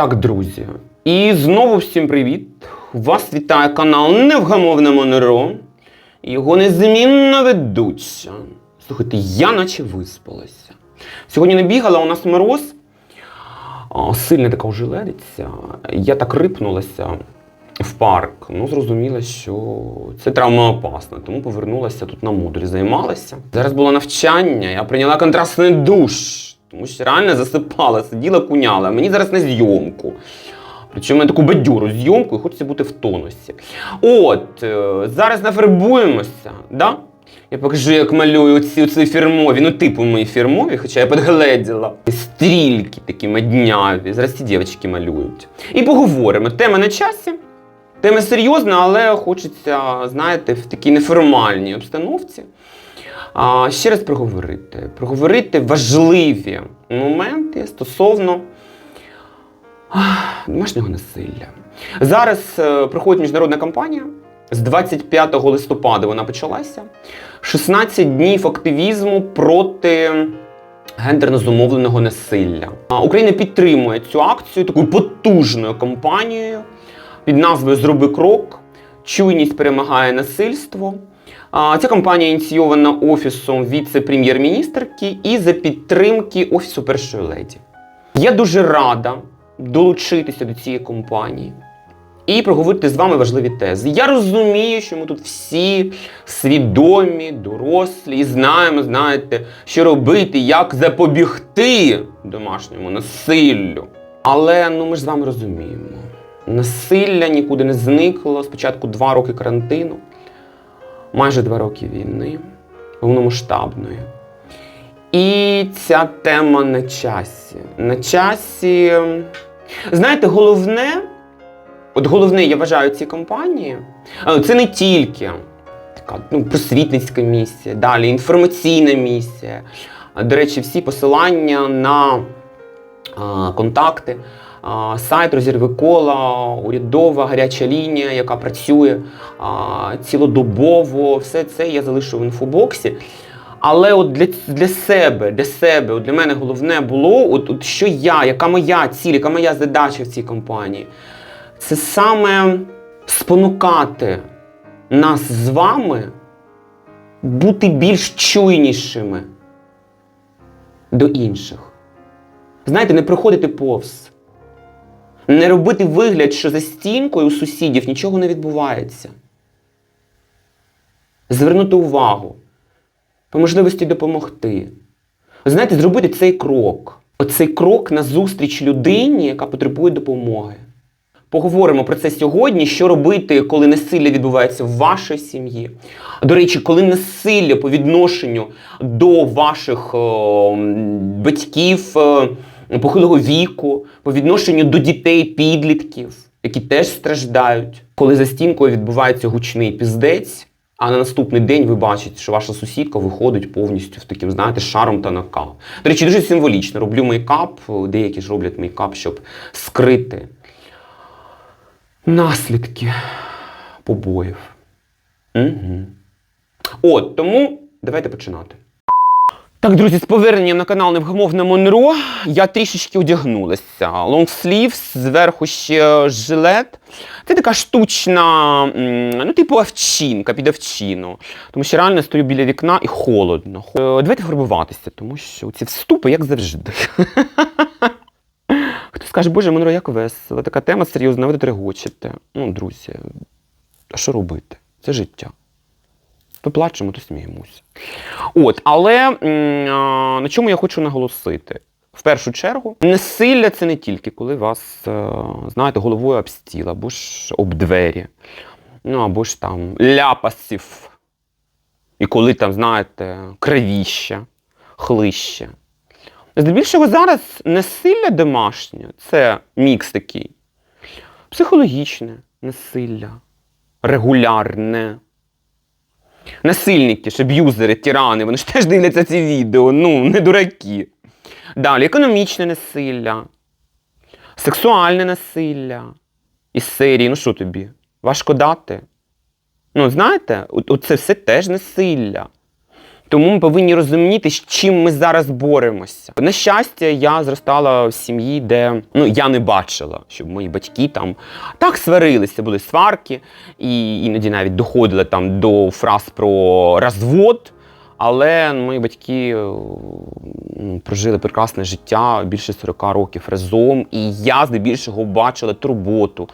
Так, друзі. І знову всім привіт! Вас вітає канал Невгамовне Монеро. Його незмінно ведуча. Слухайте, я наче виспалася. Сьогодні не бігала, у нас мороз. Сильна така ожеледиця. Я так рипнулася в парк. Ну, зрозуміла, що це травмоопасно, тому повернулася тут на мудрі, займалася. Зараз було навчання, я прийняла контрастний душ, тому що реально засипала, сиділа, куняла. Мені зараз на зйомку. Причому на таку бадьору зйомку і хочеться бути в тонусі. От, е, зараз нафарбуємося, да? Я покажу, як малюю оці фірмові, ну типу мої фірмові, хоча я підгледіла. Стрільки такі мадняві. Зараз ці дівчатки малюють. І поговоримо. Тема на часі. Тема серйозна, але хочеться, знаєте, в такій неформальній обстановці. А, ще раз проговорити. Проговорити важливі моменти стосовно домашнього насилля. Зараз е, проходить міжнародна кампанія. З 25 листопада вона почалася. 16 днів активізму проти гендерно зумовленого насилля. Україна підтримує цю акцію такою потужною кампанією під назвою Зроби крок. Чуйність перемагає насильство. Ця кампанія ініційована Офісом віце-прем'єр-міністрки і за підтримки Офісу першої леді. Я дуже рада долучитися до цієї кампанії і проговорити з вами важливі тези. Я розумію, що ми тут всі свідомі, дорослі і знаємо, знаєте, що робити, як запобігти домашньому насиллю. Але ну ми ж з вами розуміємо, насилля нікуди не зникло. Спочатку два роки карантину, майже два роки війни, повномасштабної. І ця тема на часі. На часі. Знаєте, головне, от головне, я вважаю, ці компанії, це не тільки така ну, просвітницька місія, далі інформаційна місія. До речі, всі посилання на а, контакти, сайт розірви кола, урядова гаряча лінія, яка працює цілодобово, все це я залишу в інфобоксі. Але от для, для себе, для себе, от для мене головне було, от, от що я, яка моя ціль, яка моя задача в цій компанії, це саме спонукати нас з вами бути більш чуйнішими до інших. Знаєте, не проходити повз. Не робити вигляд, що за стінкою у сусідів нічого не відбувається. Звернути увагу по можливості допомогти. Знаєте, зробити цей крок. Оцей крок назустріч людині, яка потребує допомоги. Поговоримо про це сьогодні, що робити, коли насилля відбувається в вашій сім'ї. До речі, коли насилля по відношенню до ваших о, батьків е, похилого віку, по відношенню до дітей, підлітків, які теж страждають, коли за стінкою відбувається гучний піздець, а на наступний день ви бачите, що ваша сусідка виходить повністю в таким, знаєте, шаром та накал. До речі, дуже символічно. Роблю мейкап, деякі ж роблять мейкап, щоб скрити наслідки побоїв. Угу. От, тому давайте починати. Так, друзі, з поверненням на канал Невгамовне Монро я трішечки одягнулася. Лонгслів, зверху ще жилет. Це така штучна, ну, типу овчинка, під овчину. Тому що реально стою біля вікна і холодно. Е, Давайте фарбуватися, тому що ці вступи, як завжди. Хто скаже, боже, Монро, як весело, така тема серйозна, ви тут регочете. Ну, друзі, а що робити? Це життя. То плачемо, то сміємося. От, але на чому я хочу наголосити? В першу чергу, насилля це не тільки коли вас, е, знаєте, головою об стіл, або ж об двері, ну або ж там ляпасів. І коли там, знаєте, кровіще, хлище. Здебільшого зараз насилля домашнє це мікс такий. Психологічне насилля, регулярне. Насильники, ж аб'юзери, тирани, вони ж теж дивляться ці відео, ну, не дураки. Далі економічне насилля, сексуальне насилля. Із серії, ну що тобі? Важко дати? Ну, знаєте, це все теж насилля. Тому ми повинні розуміти, з чим ми зараз боремося. На щастя, я зростала в сім'ї, де ну я не бачила, щоб мої батьки там так сварилися, були сварки, і іноді навіть доходили там до фраз про розвод. Але мої батьки прожили прекрасне життя більше 40 років разом, і я здебільшого бачила турботу.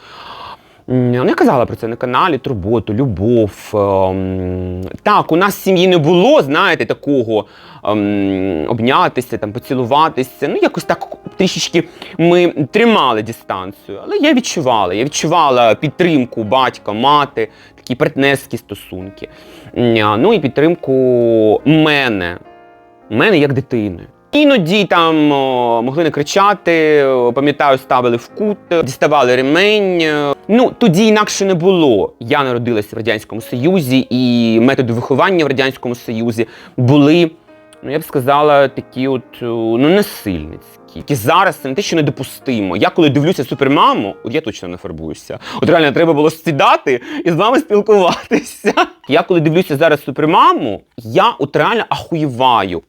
Я казала про це на каналі: турботу, любов. ем, Так, у нас в сім'ї не було, знаєте, такого ем, обнятися, там, поцілуватися. Ну, якось так трішечки ми тримали дистанцію. Але я відчувала. Я відчувала підтримку батька, мати, такі партнерські стосунки. Ну і підтримку мене, мене як дитини. Іноді там о, могли не кричати, пам'ятаю, ставили в кут, діставали ремень. Ну, тоді інакше не було. Я народилася в Радянському Союзі, і методи виховання в Радянському Союзі були, ну я б сказала, такі от ну, насильницькі. Які зараз це не те, що недопустимо. Я коли дивлюся супермаму, от я точно не фарбуюся. От реально треба було сідати і з вами спілкуватися. Я коли дивлюся зараз супермаму, я от реально ахуєваю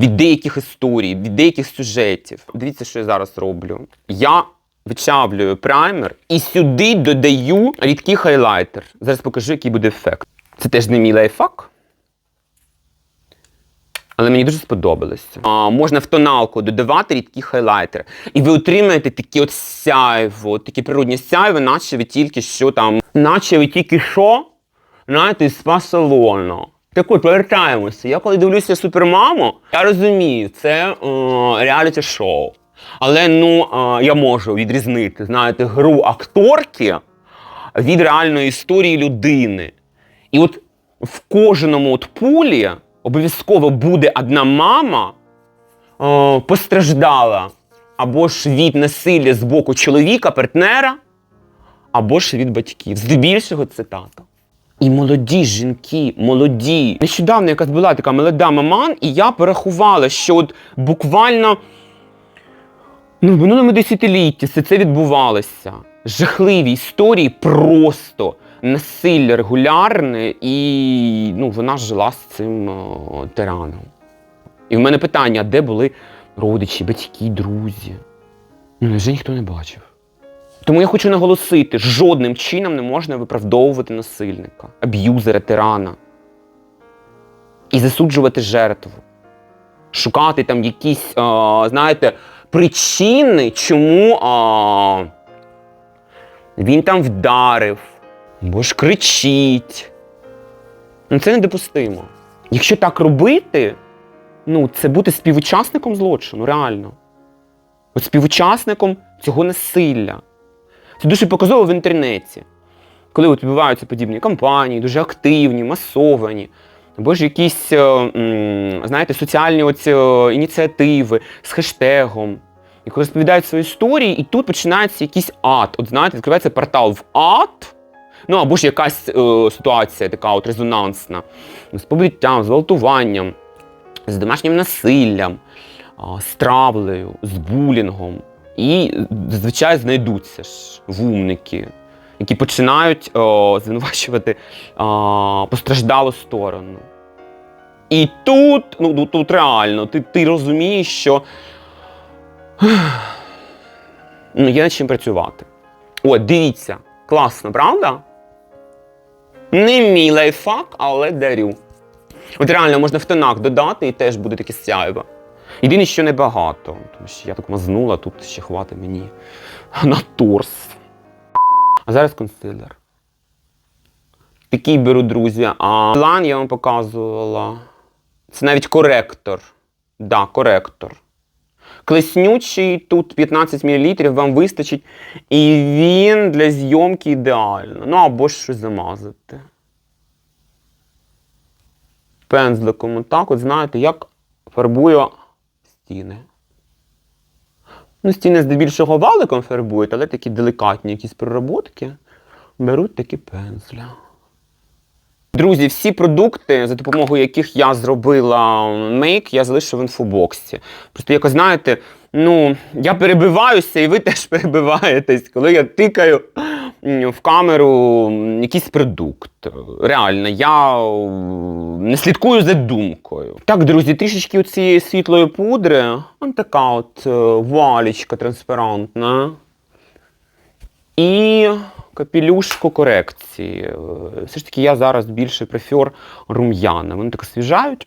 від деяких історій, від деяких сюжетів. Дивіться, що я зараз роблю. Я вичавлюю праймер і сюди додаю рідкий хайлайтер. Зараз покажу, який буде ефект. Це теж не мій лайфхак. Але мені дуже сподобалося. А, можна в тоналку додавати рідкий хайлайтер. І ви отримаєте такі от сяйво, такі природні сяйво, наче ви тільки що там, наче ви тільки що, знаєте, з спа-салону. Так от, повертаємося. Я коли дивлюся супермаму, я розумію, це е, реаліті-шоу. Але ну е, я можу відрізнити, знаєте, гру акторки від реальної історії людини. І от в кожному от пулі обов'язково буде одна мама е, постраждала або ж від насилля з боку чоловіка, партнера, або ж від батьків. Здебільшого це тато. І молоді жінки, молоді. Нещодавно якась була така молода маман, і я порахувала, що от буквально ну, в минулому десятилітті все це відбувалося. Жахливі історії просто насилля регулярне, і ну, вона жила з цим о, тираном. І в мене питання: де були родичі, батьки, друзі? Ну, невже ніхто не бачив. Тому я хочу наголосити: жодним чином не можна виправдовувати насильника, аб'юзера, тирана і засуджувати жертву. Шукати там якісь, а, знаєте, причини, чому а, він там вдарив, або ж кричить. Ну, це недопустимо. Якщо так робити, ну, це бути співучасником злочину, реально. От співучасником цього насилля. Це дуже показово в інтернеті. Коли от відбуваються подібні кампанії, дуже активні, масовані, або ж якісь, е, знаєте, соціальні оці, е, ініціативи з хештегом. І коли розповідають свої історії, і тут починається якийсь ад. От знаєте, відкривається портал в ад. Ну або ж якась е, ситуація така от резонансна з побиттям, з гвалтуванням, з домашнім насиллям, з травлею, з булінгом. І зазвичай знайдуться ж вумники, які починають о, звинувачувати о, постраждалу сторону. І тут, ну, ну, тут реально, ти, ти розумієш, що ну, є над чим працювати. От, дивіться, класно, правда? Не мій лайфхак, але дарю. От реально можна в тонах додати і теж буде таке сяйво. Єдине, що небагато, тому що я так мазнула, тут ще хватить мені на торс. А зараз консилер. Такий беру, друзі. А план я вам показувала. Це навіть коректор. Да, коректор. Клеснючий, тут 15 мл вам вистачить. І він для зйомки ідеально. Ну або ж щось замазати. Пензликом отак, от знаєте, як фарбую стіни. Ну, стіни здебільшого валиком фарбують, але такі делікатні якісь пророботки беруть такі пензля. Друзі, всі продукти, за допомогою яких я зробила мейк, я залишу в інфобоксі. Просто якось, знаєте, ну, я перебиваюся, і ви теж перебиваєтесь, коли я тикаю в камеру якийсь продукт. Реально, я не слідкую за думкою. Так, друзі, трішечки цієї світлої пудри. Ось така от е, валічка транспарантна. І капелюшку корекції. Е, Все ж таки, я зараз більше префер рум'яна. Вони так освіжають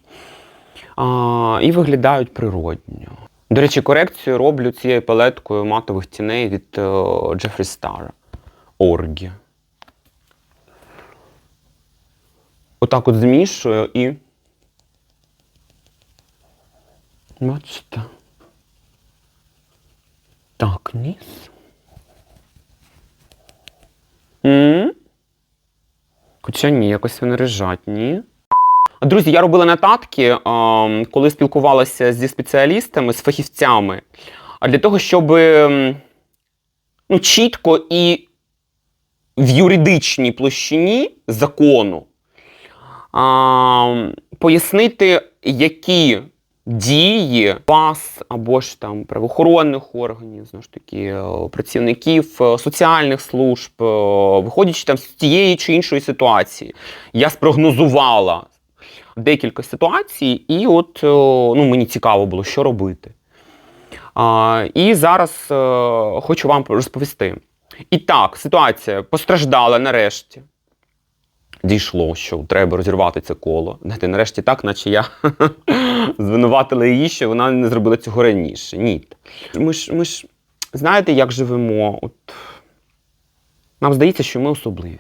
а, і виглядають природньо. До речі, корекцію роблю цією палеткою матових тіней від Jeffree Star. Оргі. Отак от змішую і. Бачите. Так, ніс. Хоча ні, якось вони режать, ні. Друзі, я робила нотатки, ем, коли спілкувалася зі спеціалістами, з фахівцями, а для того, щоб ну, чітко і в юридичній площині закону а, пояснити, які дії вас або ж там правоохоронних органів, знову ж таки, е, працівників е, соціальних служб, е, виходячи там з тієї чи іншої ситуації, я спрогнозувала декілька ситуацій, і от ну, мені цікаво було, що робити. А, і зараз хочу вам розповісти. І так, ситуація постраждала нарешті. Дійшло, що треба розірвати це коло. Знаєте, нарешті так, наче я звинуватила її, що вона не зробила цього раніше. Ні. Ми ж, ми ж знаєте, як живемо? От... Нам здається, що ми особливі.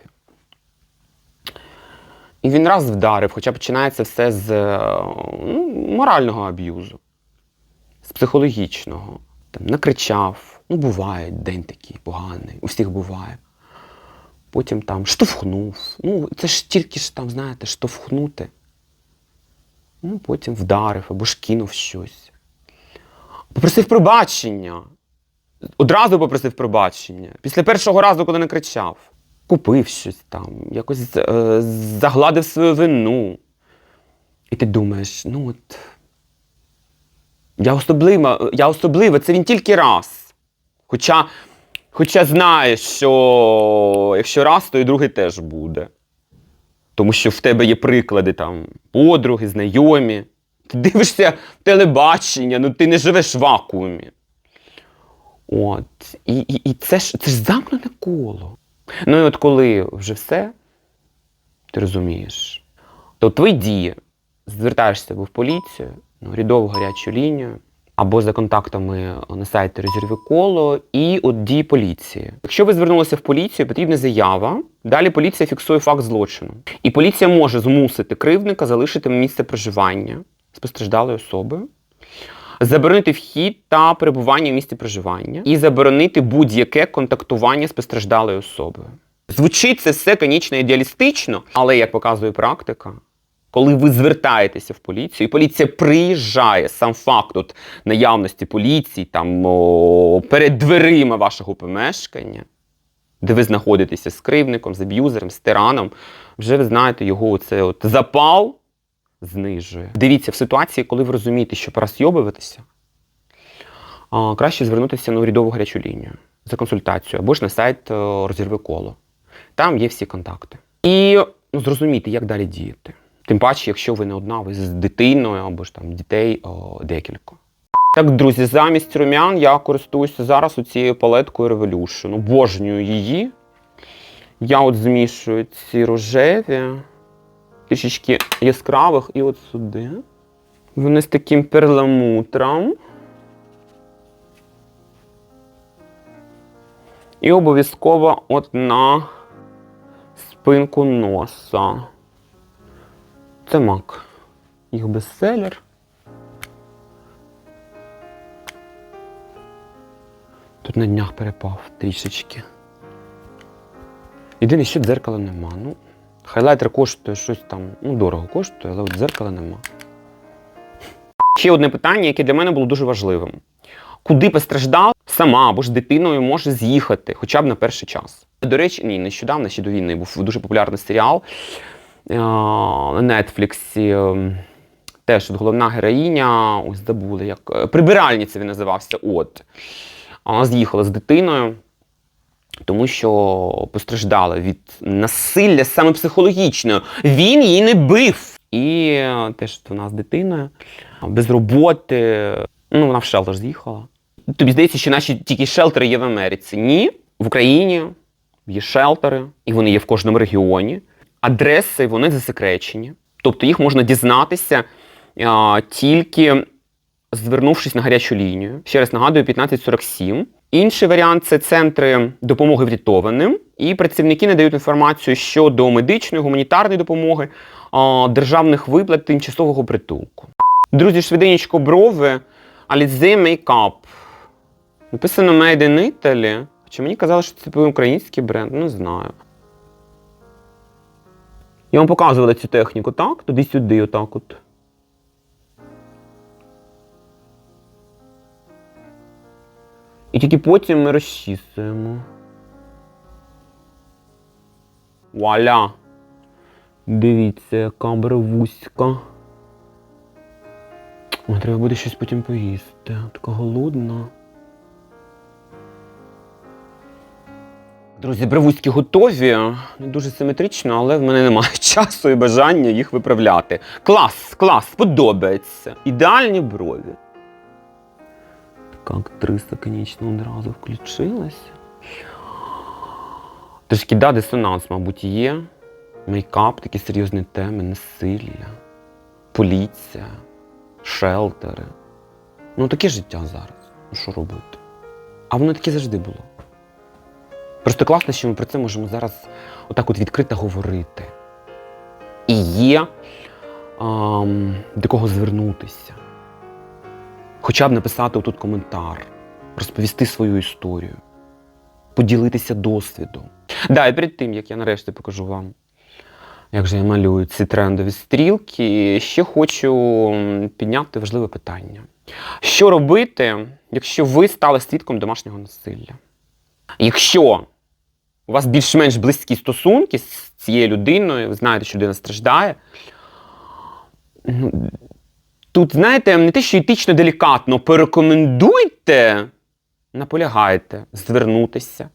І він раз вдарив, хоча починається все з е, ну, морального аб'юзу, з психологічного. Там, накричав, ну буває, день такий поганий, у всіх буває. Потім там штовхнув. Ну, це ж тільки ж там, знаєте, штовхнути. Ну, потім вдарив або ж кинув щось. Попросив пробачення. Одразу попросив пробачення. Після першого разу, коли не кричав. Купив щось там, якось е, загладив свою вину. І ти думаєш, ну от. Я особлива, я особлива, це він тільки раз. Хоча, хоча знаєш, що якщо раз, то і другий теж буде. Тому що в тебе є приклади там подруги, знайомі. Ти дивишся телебачення, ну ти не живеш в вакуумі. От. І, і, і це ж це ж замкнене коло. Ну і от коли вже все, ти розумієш, то твої дії звертаєшся в поліцію, ну, рядову гарячу лінію, або за контактами на сайті Розірви коло, і от дії поліції. Якщо ви звернулися в поліцію, потрібна заява. Далі поліція фіксує факт злочину. І поліція може змусити кривдника залишити місце проживання з постраждалою особою, заборонити вхід та перебування в місці проживання і заборонити будь-яке контактування з постраждалою особою. Звучить це все, звісно, ідеалістично, але як показує практика, коли ви звертаєтеся в поліцію, і поліція приїжджає сам факт от наявності поліції там о, перед дверима вашого помешкання, де ви знаходитеся з кривником, з аб'юзером, з тираном, вже ви знаєте його оце от запал знижує. Дивіться, в ситуації, коли ви розумієте, що пора сйобуватися, краще звернутися на урядову гарячу лінію за консультацією або ж на сайт розірви коло. Там є всі контакти. І ну, зрозуміти, як далі діяти. Тим паче, якщо ви не одна, ви з дитиною або ж там дітей о, декілька. Так, друзі, замість румян я користуюся зараз цією палеткою Revolution. Обожнюю її. Я от змішую ці рожеві, трішечки яскравих і от сюди. Вони з таким перламутром. І обов'язково от на спинку носа. Це мак. Їх бестселер. Тут на днях перепав трішечки. Єдине, що дзеркала нема. Ну, хайлайтер коштує щось там, ну, дорого коштує, але от дзеркала нема. Ще одне питання, яке для мене було дуже важливим. Куди постраждав сама або ж дитиною може з'їхати, хоча б на перший час. До речі, ні, нещодавно ще до війни був дуже популярний серіал на Нетфліксі. е, Теж от головна героїня, ось забули, як е, прибиральниця він називався. От. З'їхала з дитиною. тому що постраждала від насилля саме психологічного. Він її не бив. І е, теж от вона з дитиною, без роботи. Ну, вона в шелтер з'їхала. Тобі здається, що наші тільки шелтери є в Америці. Ні, в Україні є шелтери, і вони є в кожному регіоні. Адреси вони засекречені. Тобто їх можна дізнатися а, тільки звернувшись на гарячу лінію. Ще раз нагадую, 1547. Інший варіант це центри допомоги врятованим, і працівники надають інформацію щодо медичної, гуманітарної допомоги, а, державних виплат тимчасового притулку. Друзі, швиденечко брови, Alize Makeup. Написано Made in Italy. Чи мені казали, що це український бренд? Не знаю. Я вам показувала цю техніку, так? Туди-сюди, отак от. І тільки потім ми розчісуємо. Вуаля! Дивіться, яка бровуська. Треба буде щось потім поїсти. Така голодна. Друзі, бровуськи готові. Не дуже симетрично, але в мене немає часу і бажання їх виправляти. Клас, клас, подобається. Ідеальні брові. Така актриса, звісно, одразу включилася. Трошки да, дисонанс, мабуть, є. Мейкап, такі серйозні теми, насилля, поліція, шелтери. Ну, таке життя зараз. Ну, що робити? А воно таке завжди було. Просто класно, що ми про це можемо зараз отак от відкрито говорити. І є ам, до кого звернутися. Хоча б написати отут коментар, розповісти свою історію, поділитися досвідом. Да, і перед тим, як я нарешті покажу вам, як же я малюю ці трендові стрілки, ще хочу підняти важливе питання. Що робити, якщо ви стали свідком домашнього насилля? Якщо у вас більш-менш близькі стосунки з цією людиною, ви знаєте, що людина страждає. Тут, знаєте, не те, що етично делікатно, порекомендуйте, наполягайте звернутися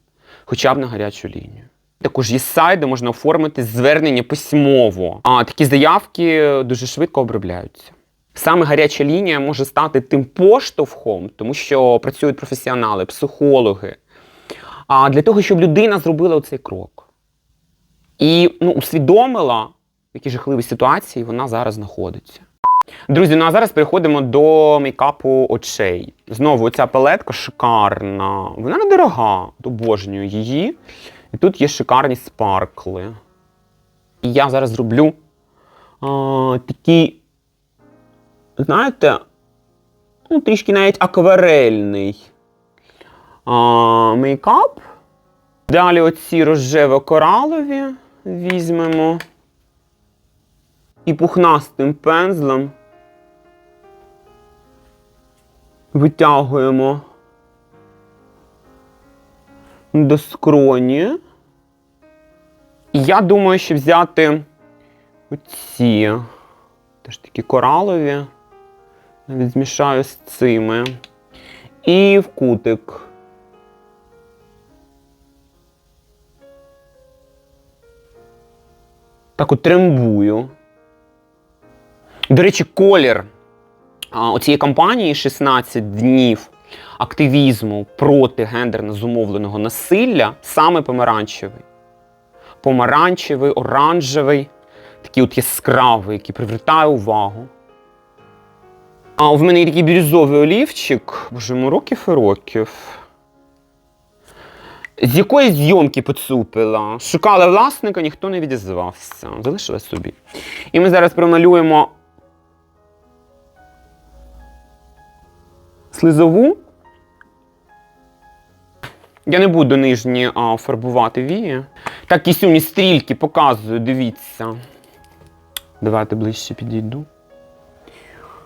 хоча б на гарячу лінію. Також є сайт, де можна оформити звернення письмово. А такі заявки дуже швидко обробляються. Саме гаряча лінія може стати тим поштовхом, тому що працюють професіонали, психологи, а для того, щоб людина зробила оцей крок. І ну, усвідомила, в якій жахливій ситуації вона зараз знаходиться. Друзі, ну а зараз переходимо до мейкапу очей. Знову ця палетка шикарна. Вона недорога, обожнюю її. І тут є шикарні спаркли. І я зараз зроблю а, такі, знаєте, ну, трішки навіть акварельний мейкап. Далі оці рожево-коралові візьмемо. І пухнастим пензлем витягуємо до скроні. І я думаю, що взяти оці теж такі коралові. Навіть змішаю з цими. І в кутик. Так от. До речі, колір оцієї кампанії 16 днів активізму проти гендерно зумовленого насилля саме помаранчевий. Помаранчевий, оранжевий, такий от яскравий, який привертає увагу. А в мене є такий бірюзовий олівчик, боже, йому років і років. З якої зйомки поцупила? Шукала власника, ніхто не відізвався. Залишила собі. І ми зараз промалюємо слизову. Я не буду нижні а, фарбувати вії. Так, кисюні стрільки показую, дивіться. Давайте ближче підійду.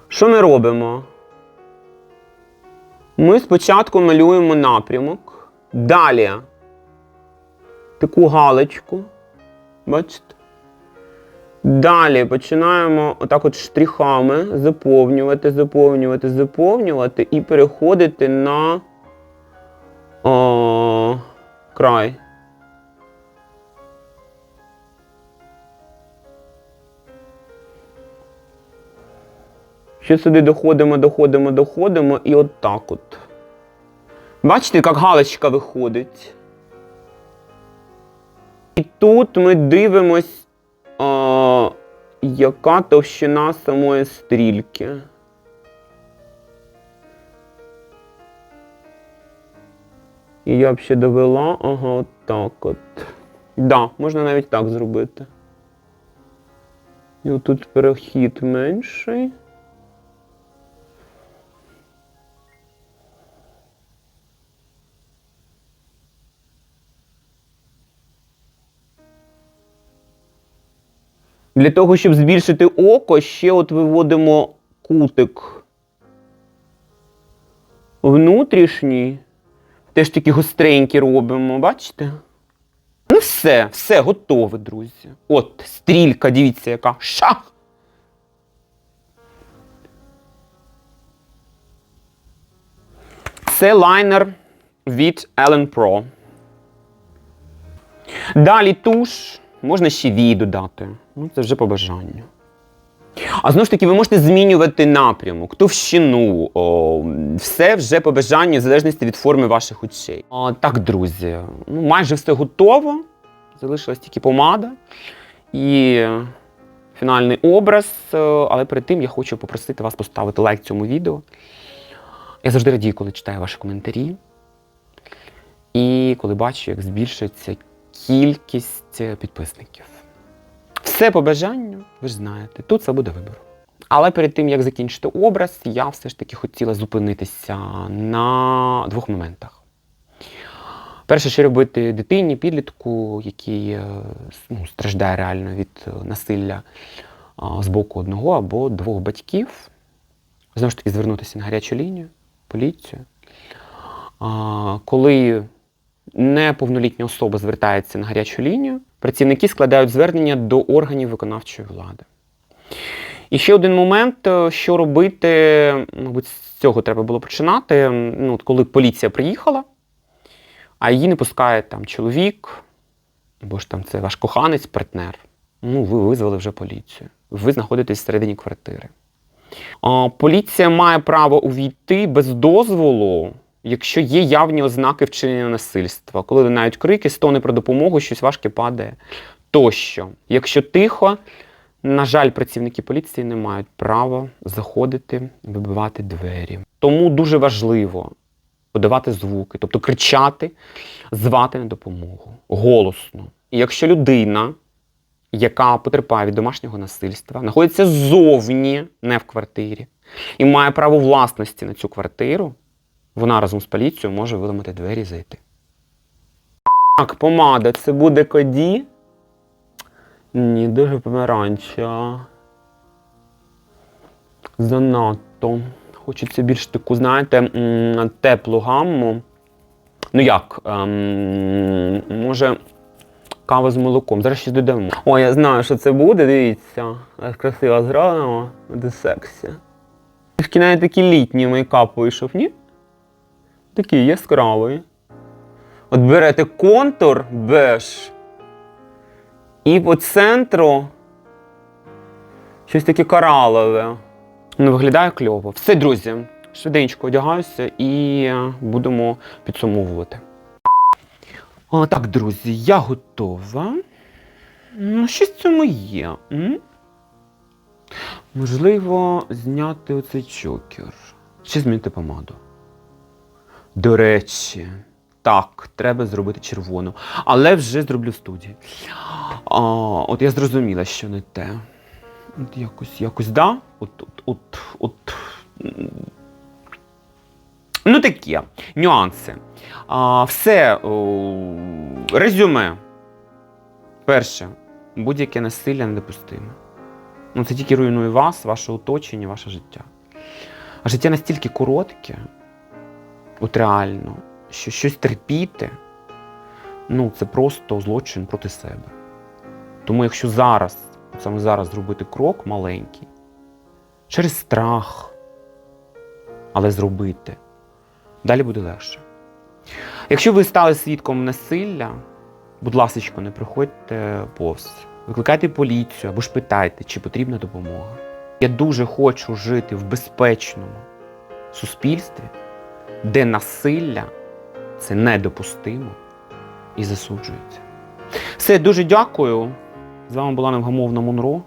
Що ми робимо? Ми спочатку малюємо напрямок. Далі таку галочку. Бачите? Далі починаємо отак от штрихами заповнювати, заповнювати, заповнювати і переходити на о, край. Ще сюди доходимо, доходимо, доходимо і от так от. Бачите, як галочка виходить. І тут ми дивимось, яка товщина самої стрільки. І я б ще довела, ага, от так от. Да, можна навіть так зробити. І отут перехід менший. Для того, щоб збільшити око, ще от виводимо кутик внутрішній. Теж такі гостренькі робимо, бачите? Ну все, все, готове, друзі. От, стрілька, дивіться, яка. Шах! Це лайнер від Ellen Pro. Далі туш. Можна ще вій додати. Ну, це вже по бажанню. А знову ж таки, ви можете змінювати напрямок, товщину, о, все вже по бажанню, в залежності від форми ваших очей. А, так, друзі, ну, майже все готово. Залишилась тільки помада і фінальний образ. Е, Але перед тим я хочу попросити вас поставити лайк цьому відео. Я завжди радію, коли читаю ваші коментарі. І коли бачу, як збільшується кількість е, підписників. Все по бажанню, ви ж знаєте, тут це буде вибір. Але перед тим, як закінчити образ, я все ж таки хотіла зупинитися на двох моментах. Перше, що робити дитині, підлітку, який е, ну, страждає реально від е, насилля з боку одного або двох батьків. Знову ж таки, звернутися на гарячу лінію, поліцію. Коли неповнолітня особа звертається на гарячу лінію, працівники складають звернення до органів виконавчої влади. І ще один момент, е, що робити, мабуть, з цього треба було починати. Ну, коли поліція приїхала, а її не пускає там чоловік, або ж там це ваш коханець, партнер. Ну, ви визвали вже поліцію. Ви знаходитесь всередині квартири. Поліція має право увійти без дозволу, якщо є явні ознаки вчинення насильства, коли лунають крики, стони про допомогу, щось важке падає тощо. Якщо тихо, на жаль, працівники поліції не мають права заходити, вибивати двері. Тому дуже важливо подавати звуки, тобто кричати, звати на допомогу голосно. І якщо людина, яка потерпає від домашнього насильства, знаходиться ззовні, не в квартирі, і має право власності на цю квартиру, вона разом з поліцією може виламати двері і зайти. Так, помада, це буде коді. Ні, дуже помаранча. Занадто. Хочеться більш таку, знаєте, теплу гамму. Ну як? Ем, може, кава з молоком. Зараз щось додамо. О, я знаю, що це буде, дивіться. Красиво зроблено, буде сексі. Трішки навіть такий літній мейкап вийшов, ні? Такий яскравий. От берете контур беж. І по центру щось таке коралове. Ну, виглядає кльово. Все, друзі, швиденько одягаюся і будемо підсумовувати. О, так, друзі, я готова. Ну, щось в цьому є. М? Можливо, зняти оцей чокер. Чи змінити помаду. До речі, так, треба зробити червону. Але вже зроблю в студії. А, от я зрозуміла, що не те. От якось, якось, да? От, от, от, от. Ну, такі нюанси. А, все, о, резюме. Перше, будь-яке насилля недопустиме. Ну, це тільки руйнує вас, ваше оточення, ваше життя. А життя настільки коротке, от реально, що щось терпіти, ну, це просто злочин проти себе. Тому якщо зараз, саме зараз зробити крок маленький, через страх, але зробити, далі буде легше. Якщо ви стали свідком насилля, будь ласка, не приходьте повз. Викликайте поліцію або ж питайте, чи потрібна допомога. Я дуже хочу жити в безпечному суспільстві, де насилля це недопустимо і засуджується. Все, дуже дякую. З вами була невгамовна Монро.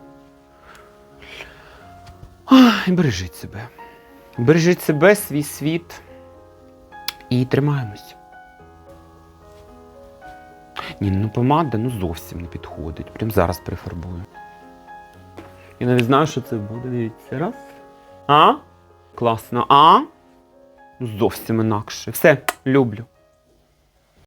І бережіть себе. Бережіть себе, свій світ і тримаємось. Ні, ну помада ну зовсім не підходить. Прям зараз прифарбую. Я навіть знаю, що це буде. Дивіться. Раз. А? Класно. А? Зовсім інакше. Все, люблю.